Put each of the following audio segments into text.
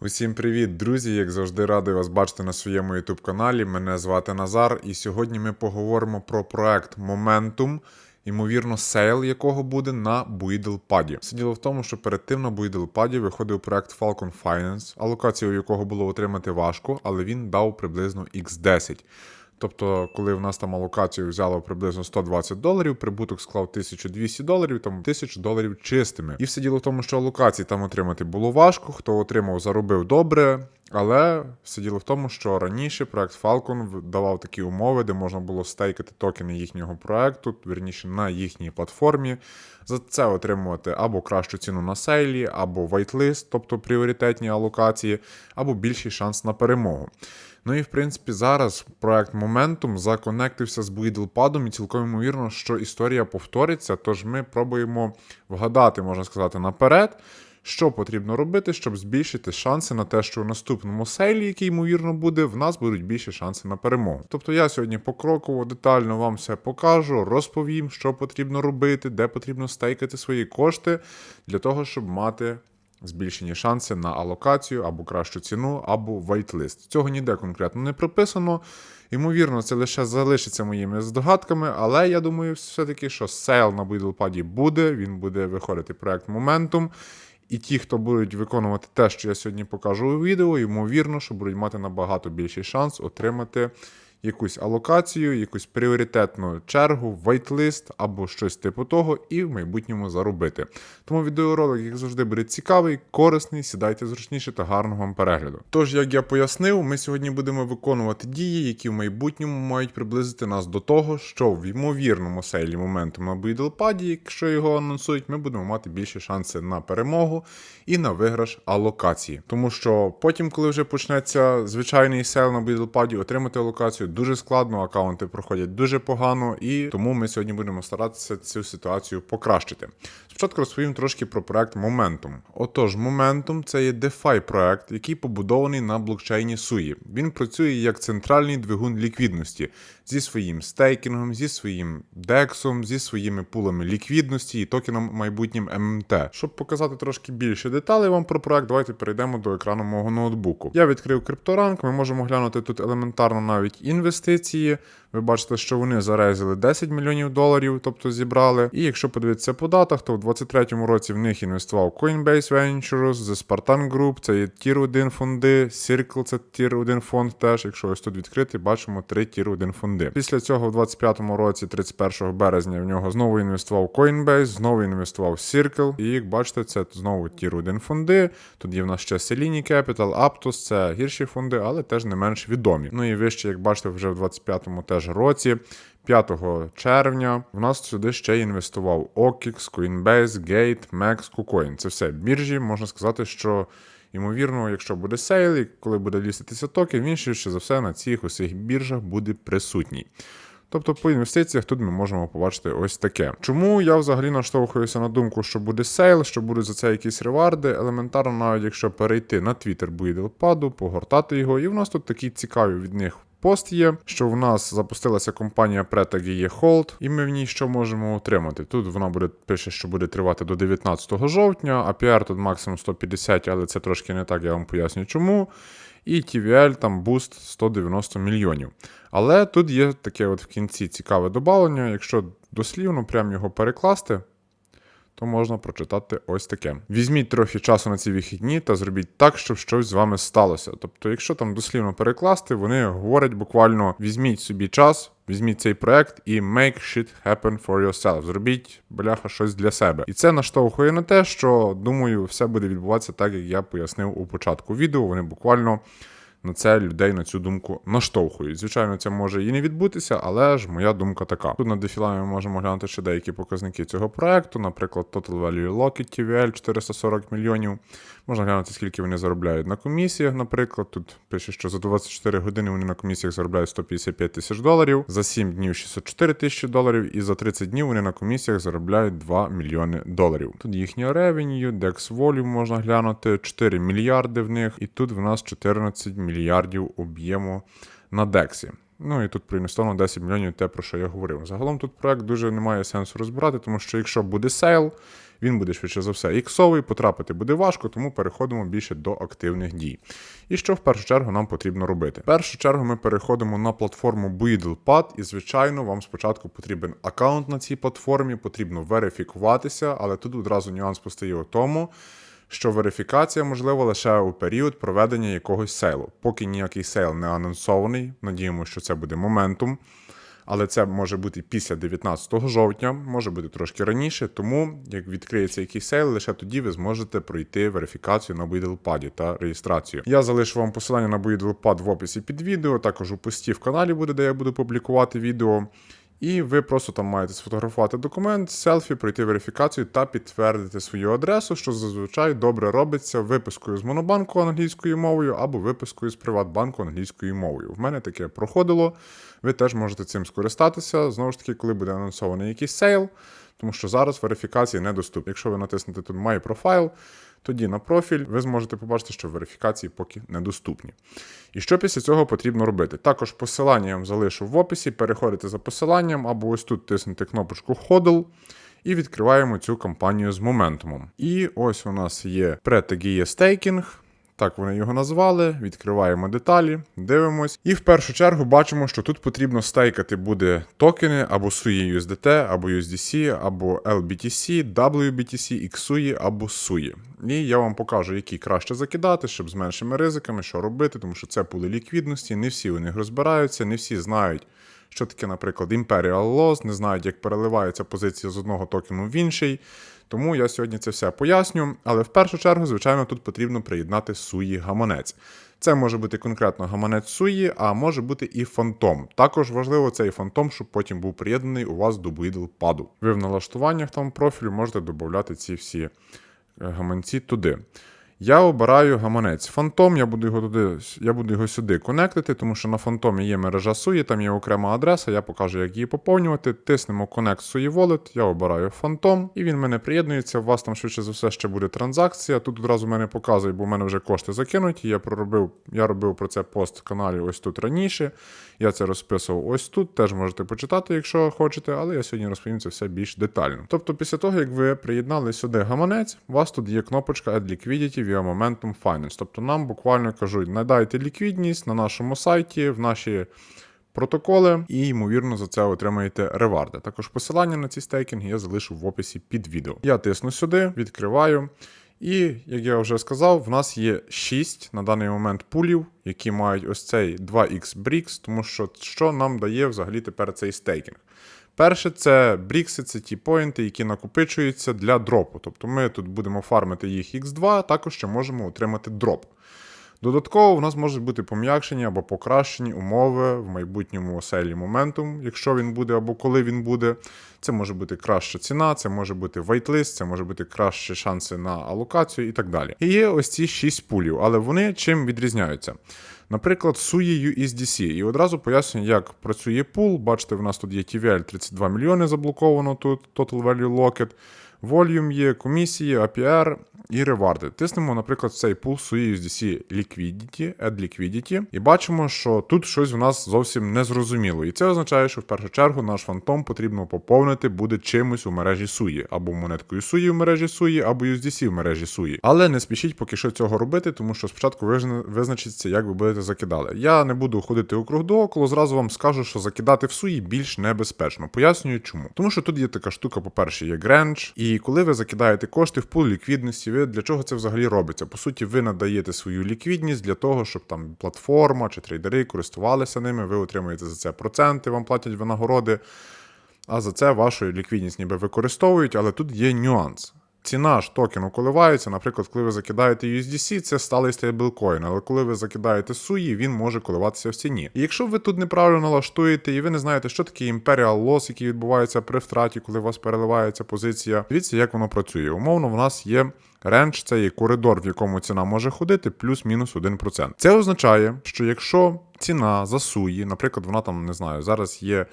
Усім привіт, друзі! Як завжди, радий вас бачити на своєму youtube каналі. Мене звати Назар, і сьогодні ми поговоримо про проект Momentum, ймовірно, сейл якого буде на Buidlepad. Все діло в тому, що перед тим на Buidlepad виходив проект Falcon Finance, алокацію якого було отримати важко, але він дав приблизно X10. Тобто, коли в нас там алокацію взяло приблизно 120 доларів, прибуток склав 1200 доларів, там 1000 доларів чистими. І все діло в тому, що алокації там отримати було важко. Хто отримав, заробив добре. Але все діло в тому, що раніше проект Falcon давав такі умови, де можна було стейкати токени їхнього проекту, вірніше на їхній платформі. За це отримувати або кращу ціну на сейлі, або вайтлист, тобто пріоритетні алокації, або більший шанс на перемогу. Ну і в принципі зараз проект Momentum законектився з Buidlepad, і цілком ймовірно, що історія повториться. Тож ми пробуємо вгадати, можна сказати, наперед. Що потрібно робити, щоб збільшити шанси на те, що у наступному сейлі, який ймовірно буде, в нас будуть більші шанси на перемогу. Тобто я сьогодні покроково, детально вам все покажу, розповім, що потрібно робити, де потрібно стейкати свої кошти для того, щоб мати збільшені шанси на алокацію або кращу ціну, або вайтлист. Цього ніде конкретно не прописано. Ймовірно, це лише залишиться моїми здогадками, але я думаю, все-таки, що сейл на Buidlepad буде, він буде виходити проект Momentum. І ті, хто будуть виконувати те, що я сьогодні покажу у відео, ймовірно, що будуть мати набагато більший шанс отримати якусь алокацію, якусь пріоритетну чергу, вайтлист або щось типу того, і в майбутньому заробити. Тому відеоролик, як завжди, буде цікавий, корисний, сідайте зручніше та гарного вам перегляду. Тож, як я пояснив, ми сьогодні будемо виконувати дії, які в майбутньому мають приблизити нас до того, що в ймовірному сейлі моменту на Buidlepad, якщо його анонсують, ми будемо мати більші шанси на перемогу і на виграш алокації. Тому що потім, коли вже почнеться звичайний сейл на Buidlepad, отримати алокацію дуже складно, аккаунти проходять дуже погано, і тому ми сьогодні будемо старатися цю ситуацію покращити. Спочатку розповім трошки про проект Momentum. Отож, Momentum це є DeFi проект, який побудований на блокчейні SUI. Він працює як центральний двигун ліквідності зі своїм стейкінгом, зі своїм дексом, зі своїми пулами ліквідності і токеном майбутнім ММТ. Щоб показати трошки більше деталей вам про проект, давайте перейдемо до екрану мого ноутбуку. Я відкрив крипторанк, ми можемо глянути тут елементарно навіть інвестиції. Ви бачите, що вони зарезали 10 мільйонів доларів, тобто зібрали. І якщо подивитися по датах, то в 23-му році в них інвестував Coinbase Ventures, The Spartan Group, це є Tier 1 фонди, Circle це Tier 1 фонд теж. Якщо ось тут відкрити, бачимо три Tier 1 фонди. Після цього в 25-му році, 31 березня, в нього знову інвестував Coinbase, знову інвестував Circle. І як бачите, це знову Tier 1 фонди. Тут є в нас ще Selini Capital, Aptos, це гірші фонди, але теж не менш відомі. Ну і вище, як бачите, вже в 25-му теж році. 5 червня в нас сюди ще інвестував OKX, Coinbase, Gate, Max, KuCoin. Це все біржі. Можна сказати, що ймовірно, якщо буде сейл, і коли буде ліститися токен, він ще за все на цих усіх біржах буде присутній. Тобто по інвестиціях тут ми можемо побачити ось таке. Чому я взагалі наштовхуюся на думку, що буде сейл, що будуть за це якісь реварди. Елементарно, навіть якщо перейти на Twitter Buidlepad, погортати його, і в нас тут такі цікаві від них Пост є, що в нас запустилася компанія Pretagy Hold, і ми в ній що можемо отримати. Тут вона буде пише, що буде тривати до 19 жовтня, APR тут максимум 150, але це трошки не так, я вам поясню чому. І TVL там буст 190 мільйонів. Але тут є таке от в кінці цікаве додавлення, якщо дослівно прямо його перекласти. То можна прочитати ось таке. Візьміть трохи часу на ці вихідні та зробіть так, щоб щось з вами сталося. Тобто, якщо там дослівно перекласти, вони говорять буквально: візьміть собі час, візьміть цей проект і make shit happen for yourself. Зробіть, бляха, щось для себе. І це наштовхує на те, що думаю, все буде відбуватися так, як я пояснив у початку відео. Вони буквально на це людей на цю думку наштовхують. Звичайно, це може і не відбутися, але ж моя думка така. Тут на дефілами ми можемо глянути ще деякі показники цього проекту, наприклад, Total Value Locked TVL 440 мільйонів. Можна глянути, скільки вони заробляють на комісіях, наприклад. Тут пише, що за 24 години вони на комісіях заробляють 155 тисяч доларів, за 7 днів 604 тисячі доларів, і за 30 днів вони на комісіях заробляють 2 мільйони доларів. Тут їхня revenue, DEX Volume можна глянути, 4 мільярди в них, і тут в нас 14 мільярдів об'єму на DEX. Ну і тут проінвестовано 10 мільйонів те, про що я говорив. Загалом тут проект дуже не має сенсу розбирати, тому що якщо буде сейл, Він буде швидше за все іксовий, потрапити буде важко, тому переходимо більше до активних дій. І що в першу чергу нам потрібно робити? В першу чергу ми переходимо на платформу BuidlePad, і, звичайно, вам спочатку потрібен аккаунт на цій платформі, потрібно верифікуватися, але тут одразу нюанс постає у тому. Що верифікація можлива лише у період проведення якогось сейлу. Поки ніякий сейл не анонсований, надіємося, що це буде моментум. Але це може бути після 19 жовтня, може бути трошки раніше. Тому, як відкриється якийсь сейл, лише тоді ви зможете пройти верифікацію на BuidlePad та реєстрацію. Я залишу вам посилання на BuidlePad в описі під відео, також у пості в каналі буде, де я буду публікувати відео. І ви просто там маєте сфотографувати документ, селфі, пройти верифікацію та підтвердити свою адресу, що зазвичай добре робиться випискою з монобанку англійською мовою або випискою з Приватбанку англійською мовою. В мене таке проходило. Ви теж можете цим скористатися. Знову ж таки, коли буде анонсований якийсь сейл, тому що зараз верифікації недоступні. Якщо ви натиснете тут My Profile, тоді на профіль ви зможете побачити, що верифікації поки недоступні. І що після цього потрібно робити? Також посилання я вам залишу в описі, переходите за посиланням або ось тут тиснете кнопочку HODL і відкриваємо цю кампанію з моментумом. І ось у нас є претегіє стейкінг. Так вони його назвали. Відкриваємо деталі, дивимось. І в першу чергу бачимо, що тут потрібно стейкати буде токени або SUI USDT, або USDC, або LBTC, WBTC, XUI або SUI. І я вам покажу, які краще закидати, щоб з меншими ризиками, що робити, тому що це пули ліквідності, не всі у них розбираються, не всі знають. Що таке, наприклад, Imperial Loss, не знають, як переливається позиція з одного токену в інший. Тому я сьогодні це все поясню. Але в першу чергу, звичайно, тут потрібно приєднати суї гаманець. Це може бути конкретно гаманець суї, а може бути і фантом. Також важливо цей фантом, щоб потім був приєднаний у вас до паду. Ви в налаштуваннях там профілю можете додати ці всі е, гаманці туди. Я обираю гаманець Фантом, я буду його туди, я буду його сюди конектити, тому що на фантомі є мережа SUI, там є окрема адреса, я покажу, як її поповнювати. Тиснемо Connect SUI Wallet, я обираю Фантом, і він в мене приєднується. У вас там швидше за все ще буде транзакція. Тут одразу мене показує, бо в мене вже кошти закинуті. Я проробив, я робив про це пост в каналі ось тут раніше. Я це розписував ось тут. Теж можете почитати, якщо хочете, але я сьогодні розповім це все більш детально. Тобто, після того, як ви приєднали сюди гаманець, у вас тут є кнопочка Add Liquidity via Momentum Finance. Тобто нам буквально кажуть, надайте ліквідність на нашому сайті, в наші протоколи, і, ймовірно, за це отримаєте реварди. Також посилання на ці стейкінги я залишу в описі під відео. Я тисну сюди, відкриваю. І, як я вже сказав, в нас є 6 на даний момент пулів, які мають ось цей 2x Brix, тому що що нам дає взагалі тепер цей стейкінг. Перше, це брікси, це ті поінти, які накопичуються для дропу. Тобто ми тут будемо фармити їх X2, також ще можемо отримати дроп. Додатково в нас можуть бути пом'якшені або покращені умови в майбутньому селі моментум, якщо він буде або коли він буде. Це може бути краща ціна, це може бути вайтлист, це може бути кращі шанси на алокацію і так далі. І є ось ці 6 пулів, але вони чим відрізняються? Наприклад, SUI USDC. І одразу пояснюю, як працює пул. Бачите, в нас тут є TVL 32 мільйони заблоковано тут, Total Value Locket. Volume є, комісії, APR і реварди. Тиснемо, наприклад, цей пул USDC Liquidity, Add Liquidity, і бачимо, що тут щось в нас зовсім незрозуміло. І це означає, що в першу чергу наш фантом потрібно поповнити буде чимось у мережі SUI, або монеткою SUI в мережі SUI, або USDC в мережі SUI. Але не спішіть поки що цього робити, тому що спочатку визначиться, як ви будете закидали. Я не буду ходити у круг дооколо, зразу вам скажу, що закидати в SUI більш небезпечно. Пояснюю чому. Тому що тут є така штука, по-перше, є гренч, і коли ви закидаєте кошти в пул ліквідності, ви для чого це взагалі робиться? По суті, ви надаєте свою ліквідність для того, щоб там платформа чи трейдери користувалися ними, ви отримуєте за це проценти, вам платять винагороди. А за це вашу ліквідність ніби використовують, але тут є нюанс. Ціна ж токену коливається. Наприклад, коли ви закидаєте USDC, це сталий стейблкоін, але коли ви закидаєте SUI, він може коливатися в ціні. І якщо ви тут неправильно налаштуєте і ви не знаєте, що таке Imperial Loss, який відбувається при втраті, коли у вас переливається позиція, дивіться, як воно працює. Умовно, в нас є. Рендж це є коридор, в якому ціна може ходити, плюс-мінус 1%. Це означає, що якщо ціна за суї, наприклад, вона там не знаю, зараз є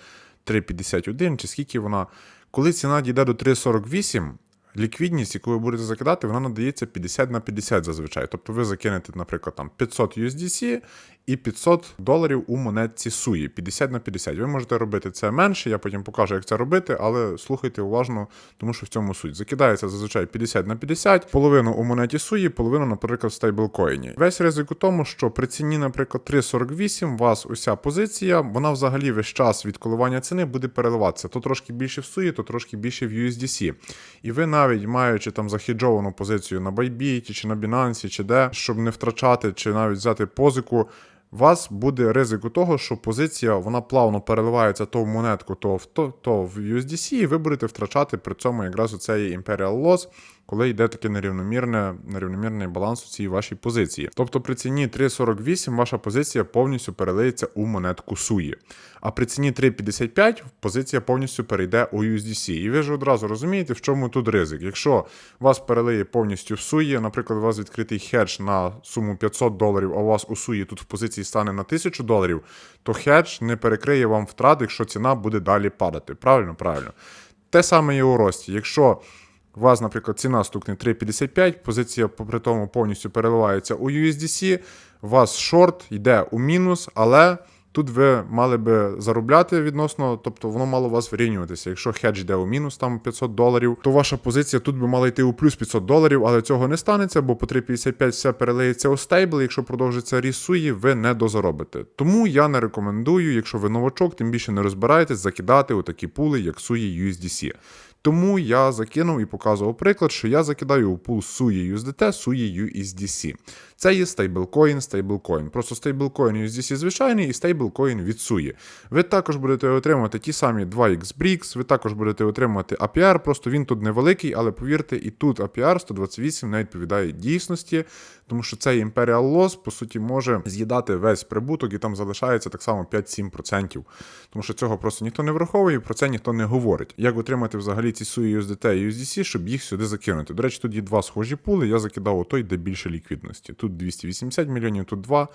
3,51 чи скільки вона, коли ціна дійде до 3,48, ліквідність, яку ви будете закидати, вона надається 50 на 50 зазвичай. Тобто ви закинете, наприклад, там 500 USDC і 500 доларів у монетці суї 50 на 50. Ви можете робити це менше, я потім покажу, як це робити, але слухайте уважно, тому що в цьому суть. Закидається зазвичай 50 на 50, половину у монеті суї, половину, наприклад, в стейблкоїні. Весь ризик у тому, що при ціні, наприклад, 3,48 у вас уся позиція, вона взагалі весь час від коливання ціни буде переливатися. То трошки більше в суї, то трошки більше в USDC. І ви навіть маючи там захеджовану позицію на Bybit, чи на Binance, чи де, щоб не втрачати, чи навіть взяти позику. Вас буде ризик у того, що позиція вона плавно переливається то в монетку, то в то, то в USDC, і ви будете втрачати при цьому якраз у цей Imperial Loss, коли йде таке нерівномірне, нерівномірний баланс у цій вашій позиції. Тобто при ціні 3,48 ваша позиція повністю перелиється у монетку суї. А при ціні 3,55 позиція повністю перейде у USDC. І ви ж одразу розумієте, в чому тут ризик. Якщо вас перелиє повністю в суї, наприклад, у вас відкритий хедж на суму 500 доларів, а у вас у суї тут в позиції стане на 1000 доларів, то хедж не перекриє вам втрат, якщо ціна буде далі падати. Правильно? Правильно. Те саме і у рості. Якщо у вас, наприклад, ціна стукне 3,55, позиція попри тому повністю переливається у USDC, у вас шорт йде у мінус, але тут ви мали би заробляти відносно, тобто воно мало у вас вирівнюватися. Якщо хедж йде у мінус там 500 доларів, то ваша позиція тут би мала йти у плюс 500 доларів, але цього не станеться, бо по 3,55 все перелиється у стейбл. Якщо продовжиться ріст суї, ви не дозаробите. Тому я не рекомендую, якщо ви новачок, тим більше не розбираєтесь, закидати у такі пули, як суї USDC. Тому я закинув і показував приклад, що я закидаю у пул SUI USDT, SUI USDC. Це є стейблкоін, стейблкоін. Просто стейблкоін USDC звичайний і стейблкоін від SUI. Ви також будете отримувати ті самі 2x ви також будете отримувати APR, просто він тут невеликий, але повірте, і тут APR 128 не відповідає дійсності, тому що цей Imperial Loss, по суті, може з'їдати весь прибуток і там залишається так само 5-7%. Тому що цього просто ніхто не враховує, про це ніхто не говорить. Як отримати взагалі ці SUI USDT і USDC, щоб їх сюди закинути. До речі, тут є два схожі пули. Я закидав у той, де більше ліквідності. Тут 280 мільйонів, тут 2.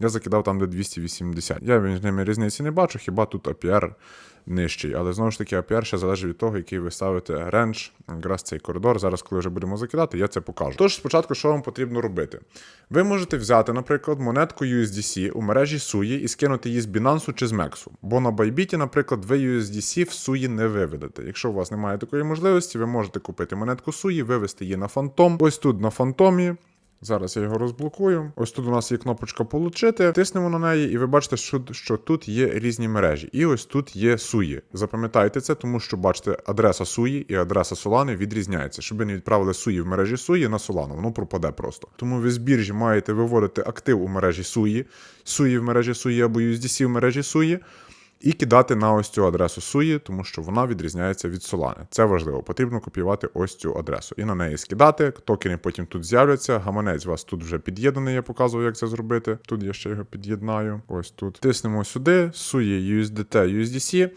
Я закидав там, де 280. Я між ними різниці не бачу, хіба тут APR нижчий. Але знову ж таки, APR ще залежить від того, який ви ставите рендж, якраз цей коридор. Зараз, коли вже будемо закидати, я це покажу. Тож спочатку, що вам потрібно робити? Ви можете взяти, наприклад, монетку USDC у мережі SUI і скинути її з Binance чи з MEX. Бо на Bybit, наприклад, ви USDC в SUI не виведете. Якщо у вас немає такої можливості, ви можете купити монетку SUI, вивести її на фантом. Ось тут на фантомі. Зараз я його розблокую. Ось тут у нас є кнопочка Получити. Тиснемо на неї, і ви бачите, що, що тут є різні мережі. І ось тут є суї. Запам'ятайте це, тому що бачите, адреса суї і адреса Solana відрізняється. Щоб ви не відправили суї в мережі суї на Solana, воно пропаде просто. Тому ви з біржі маєте виводити актив у мережі суї, суї в мережі суї або USDC в мережі суї. І кидати на ось цю адресу суї, тому що вона відрізняється від Solana. Це важливо. Потрібно копіювати ось цю адресу і на неї скидати. Токени потім тут з'являться. Гаманець у вас тут вже під'єднаний. Я показував, як це зробити. Тут я ще його під'єднаю. Ось тут. Тиснемо сюди, суї USDT, USDC.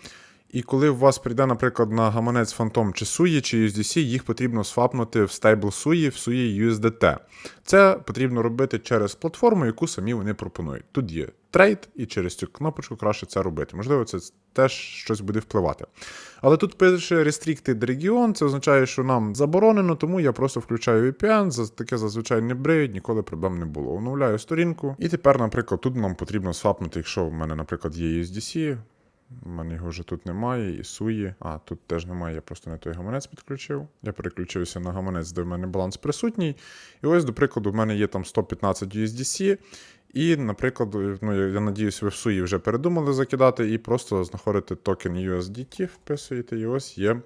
І коли у вас прийде, наприклад, на гаманець Phantom чи SUI, чи USDC, їх потрібно свапнути в стейбл SUI, в SUI USDT. Це потрібно робити через платформу, яку самі вони пропонують. Тут є трейд, і через цю кнопочку краще це робити. Можливо, це теж щось буде впливати. Але тут пише Restricted Region, це означає, що нам заборонено, тому я просто включаю VPN, за таке зазвичай не бриють, ніколи проблем не було. Оновляю сторінку. І тепер, наприклад, тут нам потрібно свапнути, якщо в мене, наприклад, є USDC. У мене його вже тут немає, і суї. А, тут теж немає, я просто не той гаманець підключив. Я переключився на гаманець, де в мене баланс присутній. І ось, до прикладу, в мене є там 115 USDC. І, наприклад, ну, я, я надіюсь, ви в суї вже передумали закидати, і просто знаходите токен USDT, вписуєте, і ось є.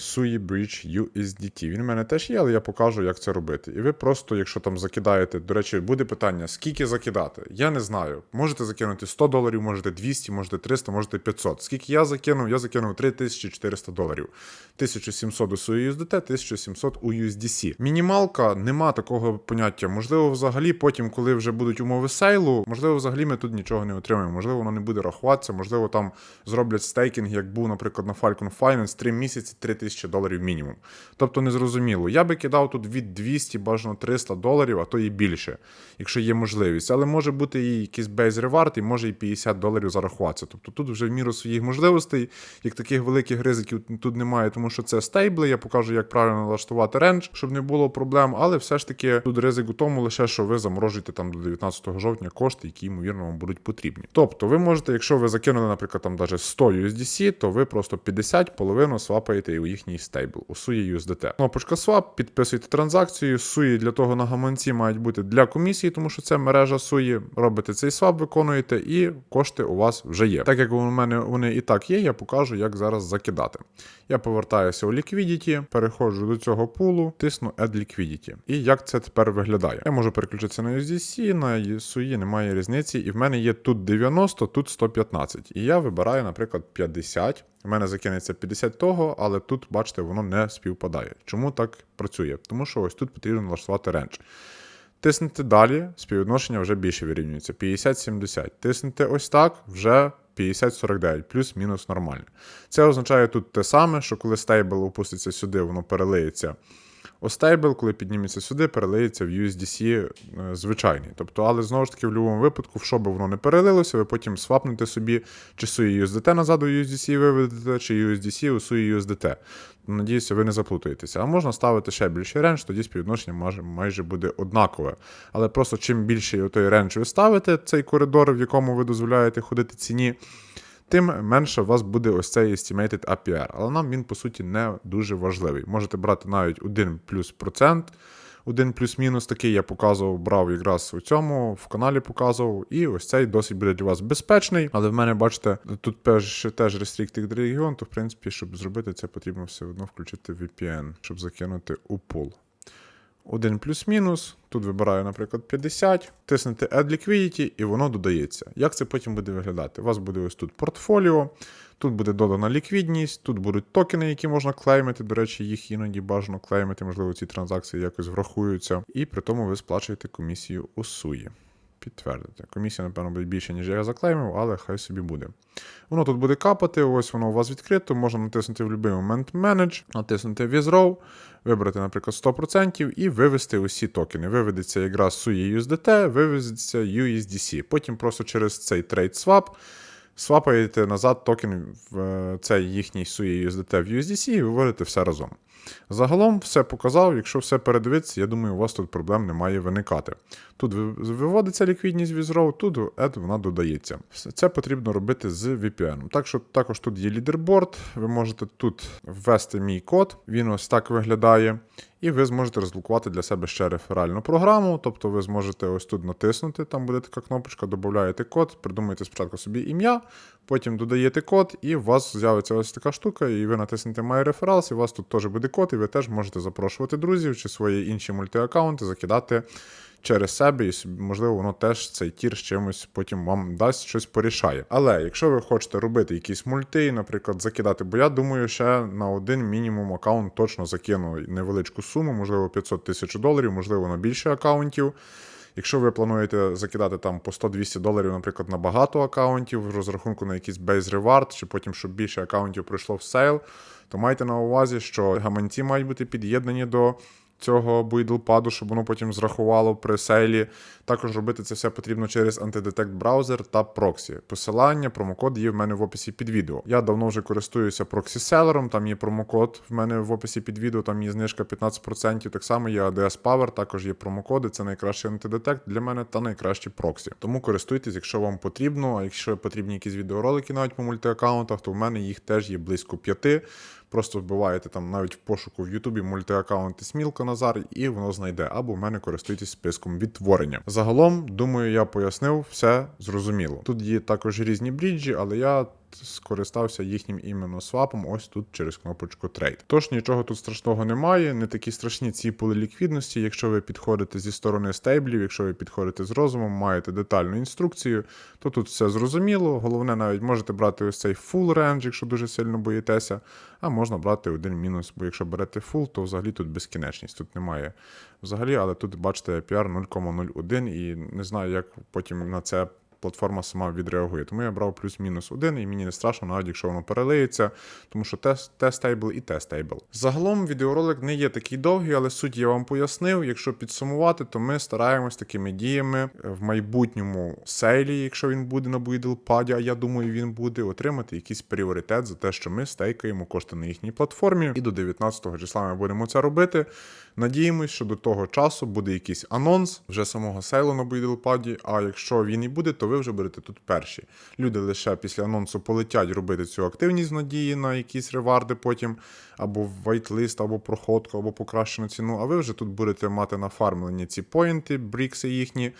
Sui Bridge USDT. Він у мене теж є, але я покажу, як це робити. І ви просто, якщо там закидаєте, до речі, буде питання, скільки закидати? Я не знаю. Можете закинути 100 доларів, можете 200, можете 300, можете 500. Скільки я закинув? Я закинув 3400 доларів. 1700 у Sui USDT, 1700 у USDC. Мінімалка нема такого поняття. Можливо, взагалі, потім, коли вже будуть умови сейлу, можливо, взагалі ми тут нічого не отримаємо. Можливо, воно не буде рахуватися, можливо, там зроблять стейкінг, як був, наприклад, на Falcon Finance 3 місяці, 3000 2000 доларів мінімум. Тобто незрозуміло. Я би кидав тут від 200, бажано 300 доларів, а то і більше, якщо є можливість. Але може бути і якийсь бейз ревард, і може і 50 доларів зарахуватися. Тобто тут вже в міру своїх можливостей, як таких великих ризиків тут немає, тому що це стейбли. Я покажу, як правильно налаштувати рендж, щоб не було проблем. Але все ж таки тут ризик у тому лише, що ви заморожуєте там до 19 жовтня кошти, які ймовірно вам будуть потрібні. Тобто, ви можете, якщо ви закинули, наприклад, там даже 100 USDC, то ви просто 50 половину свапаєте у їхній стейбл, у SUI USDT. Кнопочка swap, підписуєте транзакцію. SUI для того на гаманці мають бути для комісії, тому що це мережа SUI. Робите цей свап, виконуєте, і кошти у вас вже є. Так як у мене вони і так є, я покажу, як зараз закидати. Я повертаюся у Liquidity, переходжу до цього пулу, тисну Add Liquidity. І як це тепер виглядає? Я можу переключитися на USDC, на SUI, немає різниці. І в мене є тут 90, тут 115. І я вибираю, наприклад, 50. У мене закинеться 50 того, але тут, бачите, воно не співпадає. Чому так працює? Тому що ось тут потрібно налаштувати рендж. Тиснете далі, співвідношення вже більше вирівнюється. 50-70. Тиснете ось так, вже 50-49, плюс-мінус нормально. Це означає тут те саме, що коли стейбл опуститься сюди, воно перелиється. Остейбл, коли підніметься сюди, перелиється в USDC е, звичайний. Тобто, але знову ж таки, в будь-якому випадку, в що би воно не перелилося, ви потім свапнете собі, чи SUI USDT назад у USDC виведете, чи USDC у SUI USDT. Надіюся, ви не заплутаєтеся. А можна ставити ще більший рендж, тоді співвідношення майже буде однакове. Але просто чим більший той рендж ви ставите, цей коридор, в якому ви дозволяєте ходити ціні, тим менше у вас буде ось цей estimated APR. Але нам він, по суті, не дуже важливий. Можете брати навіть 1 плюс процент. Один плюс-мінус такий я показував, брав якраз у цьому, в каналі показував. І ось цей досить буде для вас безпечний. Але в мене, бачите, тут теж, теж Restricted регіон, то в принципі, щоб зробити це, потрібно все одно включити VPN, щоб закинути у пул. Один плюс-мінус. Тут вибираю, наприклад, 50, тиснете Add Liquidity, і воно додається. Як це потім буде виглядати? У вас буде ось тут портфоліо, тут буде додана ліквідність, тут будуть токени, які можна клеймити. До речі, їх іноді бажано клеймити, можливо, ці транзакції якось врахуються. І при тому ви сплачуєте комісію у SUI. Підтвердити. Комісія, напевно, буде більше, ніж я заклеймив, але хай собі буде. Воно тут буде капати, ось воно у вас відкрито, можна натиснути в будь-який момент Manage, натиснути Withdraw, вибрати, наприклад, 100% і вивести усі токени. Виведеться якраз SUI USDT, виведеться USDC. Потім просто через цей Trade Swap свапаєте назад токен в е, цей їхній SUI USDT в USDC і виводите все разом. Загалом все показав, якщо все передивитися, я думаю, у вас тут проблем не має виникати. Тут виводиться ліквідність візроу, тут add вона додається. Це потрібно робити з VPN. Так що також тут є лідерборд, ви можете тут ввести мій код, він ось так виглядає. І ви зможете розблокувати для себе ще реферальну програму. Тобто ви зможете ось тут натиснути, там буде така кнопочка, додаєте код, придумаєте спочатку собі ім'я, потім додаєте код, і у вас з'явиться ось така штука, і ви натиснете My Referrals, і у вас тут теж буде код, і ви теж можете запрошувати друзів чи свої інші мультиаккаунти, закидати через себе, і можливо, воно теж цей тір з чимось потім вам дасть щось порішає. Але якщо ви хочете робити якісь мульти, наприклад, закидати, бо я думаю, ще на один мінімум аккаунт точно закину невеличку суму, можливо, 500 тисяч доларів, можливо, на більше аккаунтів. Якщо ви плануєте закидати там по 100-200 доларів, наприклад, на багато аккаунтів, в розрахунку на якийсь base reward, чи потім, щоб більше аккаунтів пройшло в сейл, то майте на увазі, що гаманці мають бути під'єднані до цього буйдлпаду, щоб воно потім зрахувало при сейлі. Також робити це все потрібно через антидетект браузер та проксі. Посилання, промокод є в мене в описі під відео. Я давно вже користуюся проксі-селером, там є промокод в мене в описі під відео, там є знижка 15%. Так само є ADS Power, також є промокоди. Це найкращий антидетект для мене та найкращі проксі. Тому користуйтесь, якщо вам потрібно. А якщо потрібні якісь відеоролики навіть по мультиаккаунтах, то в мене їх теж є близько п'яти. Просто вбиваєте там навіть в пошуку в Ютубі мультиаккаунти Смілка Назар, і воно знайде. Або в мене користуйтесь списком відтворення. Загалом, думаю, я пояснив, все зрозуміло. Тут є також різні бріджі, але я скористався їхнім іменно свапом, ось тут через кнопочку Trade. Тож нічого тут страшного немає, не такі страшні ці пули ліквідності. Якщо ви підходите зі сторони стейблів, якщо ви підходите з розумом, маєте детальну інструкцію, то тут все зрозуміло. Головне, навіть можете брати ось цей full range, якщо дуже сильно боїтеся, а можна брати один мінус, бо якщо берете full, то взагалі тут безкінечність. Тут немає взагалі, але тут бачите APR 0,01 і не знаю, як потім на це платформа сама відреагує. Тому я брав плюс-мінус один, і мені не страшно, навіть якщо воно перелиється, тому що тест тестейбл і тестейбл. Загалом відеоролик не є такий довгий, але суть я вам пояснив. Якщо підсумувати, то ми стараємось такими діями в майбутньому сейлі, якщо він буде на Buidlepad, а я думаю, він буде отримати якийсь пріоритет за те, що ми стейкаємо кошти на їхній платформі. І до 19-го числа ми будемо це робити. Надіємось, що до того часу буде якийсь анонс вже самого сейлу на Buidlepad, А якщо він і буде, то ви вже будете тут перші. Люди лише після анонсу полетять робити цю активність надії на якісь реварди потім, або вайтлист, або проходку, або покращену ціну. А ви вже тут будете мати нафармлені ці поінти, брікси їхні.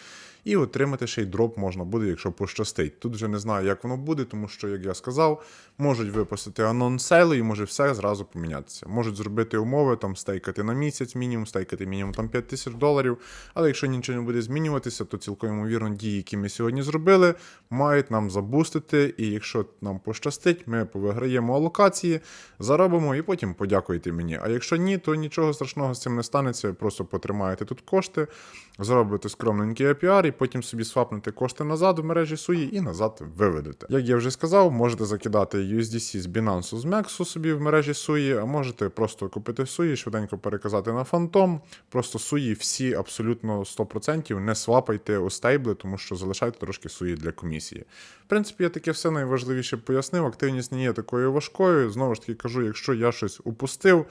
І отримати ще й дроп можна буде, якщо пощастить. Тут вже не знаю, як воно буде, тому що, як я сказав, можуть випустити анонс сейлу і може все зразу помінятися. Можуть зробити умови, там стейкати на місяць мінімум, стейкати мінімум там 5 тисяч доларів. Але якщо нічого не буде змінюватися, то цілком ймовірно дії, які ми сьогодні зробили, мають нам забустити. І якщо нам пощастить, ми повиграємо алокації, заробимо і потім подякуйте мені. А якщо ні, то нічого страшного з цим не станеться. Просто потримаєте тут кошти, зробите скромненький APR і потім собі свапнете кошти назад в мережі суї і назад виведете. Як я вже сказав, можете закидати USDC з Binance з Mexu собі в мережі суї, а можете просто купити суї, швиденько переказати на фантом. Просто суї всі абсолютно 100% не свапайте у стейбли, тому що залишайте трошки суї для комісії. В принципі, я таке все найважливіше пояснив. Активність не є такою важкою. Знову ж таки кажу, якщо я щось упустив.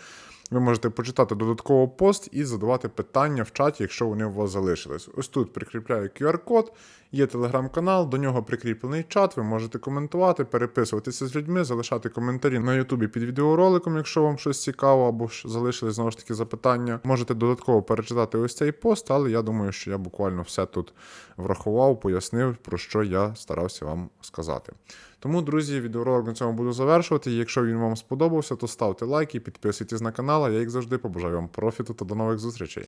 Ви можете почитати додатково пост і задавати питання в чаті, якщо вони у вас залишились. Ось тут прикріпляю QR-код, є телеграм-канал, до нього прикріплений чат. Ви можете коментувати, переписуватися з людьми, залишати коментарі на Ютубі під відеороликом, якщо вам щось цікаво, або ж залишились знову ж таки запитання. Можете додатково перечитати ось цей пост, але я думаю, що я буквально все тут врахував, пояснив, про що я старався вам сказати. Тому, друзі, відеоролик на цьому буду завершувати. Якщо він вам сподобався, то ставте лайки, підписуйтесь на канал. Я як завжди побажаю вам профіту та до нових зустрічей.